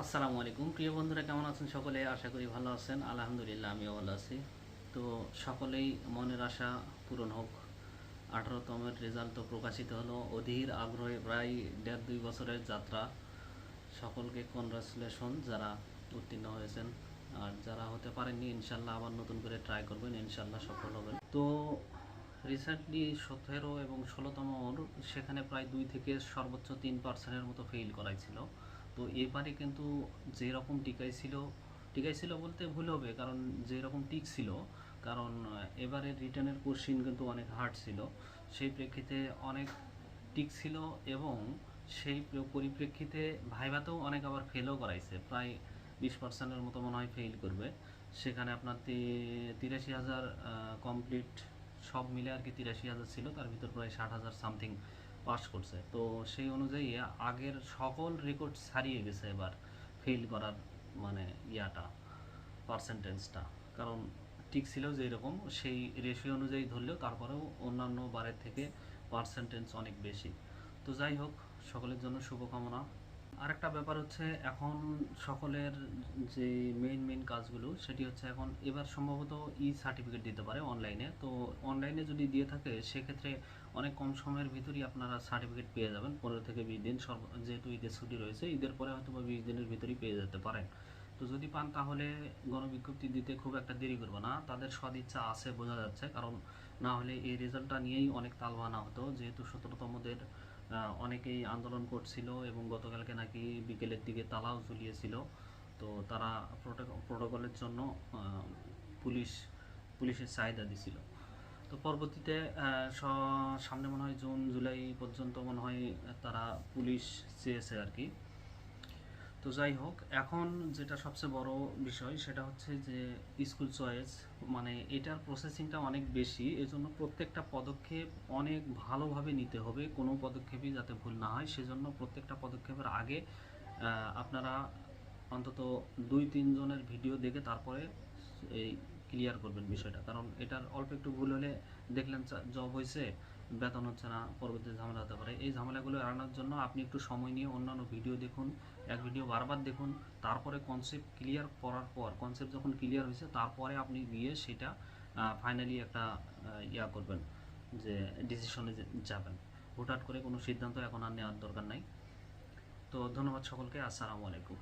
আসসালামু আলাইকুম। প্রিয় বন্ধুরা, কেমন আছেন সকলে? আশা করি ভালো আছেন। আলহামদুলিল্লাহ, আমিও ভালো আছি। তো সকলেই মনের আশা পূরণ হোক। আঠারোতমের রেজাল্ট তো প্রকাশিত হলো। অধীর আগ্রহে প্রায় দেড় দুই বছরের যাত্রা। সকলকে কনগ্রাচুলেশন যারা উত্তীর্ণ হয়েছেন। আর যারা হতে পারেননি ইনশাল্লাহ আবার নতুন করে ট্রাই করবেন। ইনশাল্লাহ সফল হবেন। তো রিসেন্টলি সতেরো এবং ষোলোতম সেখানে প্রায় দুই থেকে সর্বোচ্চ তিন পার্সেন্টের মতো ফেল করাইছিল তো এবারে কিন্তু যেরকম টিকাই ছিল টিকাই ছিল বলতে ভুল হবে, কারণ যেরকম টিক ছিল, কারণ এবারে রিটার্নের কোশ্চিন কিন্তু অনেক হার্ড ছিল। সেই প্রেক্ষিতে অনেক টিক ছিল এবং সেই পরিপ্রেক্ষিতে ভাইভাতেও অনেক আবার ফেলও করাইছে। প্রায় বিশ পার্সেন্টের মতো মনে হয় ফেল করবে। সেখানে আপনার তিরাশি হাজার কমপ্লিট সব মিলে আর কি তিরাশি হাজার ছিল, তার ভিতর প্রায় ষাট হাজার সামথিং পাস করছে। তো সেই অনুযায়ী আগের সকল রেকর্ড ছাড়িয়ে গেছে এবার ফেল করার মানে ইয়াটা পার্সেন্টেজটা কারণ ঠিক ছিল যে এরকম, সেই রেশিও অনুযায়ী ধরলেও তারপরেও অন্যান্য বারের থেকে পার্সেন্টেজ অনেক বেশি। তো যাই হোক, সকলের জন্য শুভকামনা। আরেকটা ব্যাপার হচ্ছে এখন সকলের যে মেইন মেইন কাজগুলো সেটি হচ্ছে এখন এবার সম্ভবত ই সার্টিফিকেট দিতে পারে অনলাইনে তো অনলাইনে যদি দিয়ে থাকে, সেক্ষেত্রে অনেক কম সময়ের ভিতরেই আপনারা সার্টিফিকেট পেয়ে যাবেন। পনেরো থেকে বিশ দিন সর্ব যেহেতু ঈদের ছুটি রয়েছে, ঈদের পরে হয়তো বা বিশ দিনের ভিতরেই পেয়ে যেতে পারেন। তো যদি পান তাহলে গণবিজ্ঞপ্তি দিতে খুব একটা দেরি করবে না। তাদের সদিচ্ছা আছে বোঝা যাচ্ছে, কারণ না হলে এই রেজাল্টটা নিয়েই অনেক তালবানা হতো। যেহেতু সতেরোতমদের অনেকেই আন্দোলন করছিল এবং গতকালকে নাকি বিকেলের দিকে তালাও ঝুলিয়েছিল। তো তারা প্রোটোকলের জন্য পুলিশ, পুলিশের চাহিদা দিছিল। তো পরবর্তীতে সামনে মনে হয় জুন, জুলাই পর্যন্ত মনে হয় তারা পুলিশ চেয়েছে আর কি। তো যাই হোক, এখন যেটা সবচেয়ে বড় বিষয় সেটা হচ্ছে যে স্কুল চয়েস মানে এটার প্রসেসিংটা অনেক বেশি, এজন্য প্রত্যেকটা পদক্ষেপ অনেক ভালোভাবে নিতে হবে। কোনো পদক্ষেপই যাতে ভুল না হয়, সেজন্য প্রত্যেকটা পদক্ষেপের আগে আপনারা অন্তত দুই তিনজনের ভিডিও দেখে তারপরে এই ক্লিয়ার করবেন বিষয়টা। কারণ এটার অল্প একটু ভুল হলে দেখলেন জব হয়েছে, বেতন হচ্ছে না পরবর্তীতে ঝামেলা হতে পারে। এই ঝামেলাগুলো এড়ানোর জন্য আপনি একটু সময় নিয়ে অন্যান্য ভিডিও দেখুন, এক ভিডিও বারবার দেখুন, তারপরে কনসেপ্ট ক্লিয়ার করার পর কনসেপ্ট যখন ক্লিয়ার হয়েছে, তারপরে আপনি গিয়ে সেটা ফাইনালি একটা ইয়া করবেন যে ডিসিশনে যাবেন। হুটহাট করে কোনো সিদ্ধান্ত এখন আর নেওয়ার দরকার নাই। তো ধন্যবাদ সকলকে, আসসালামু আলাইকুম।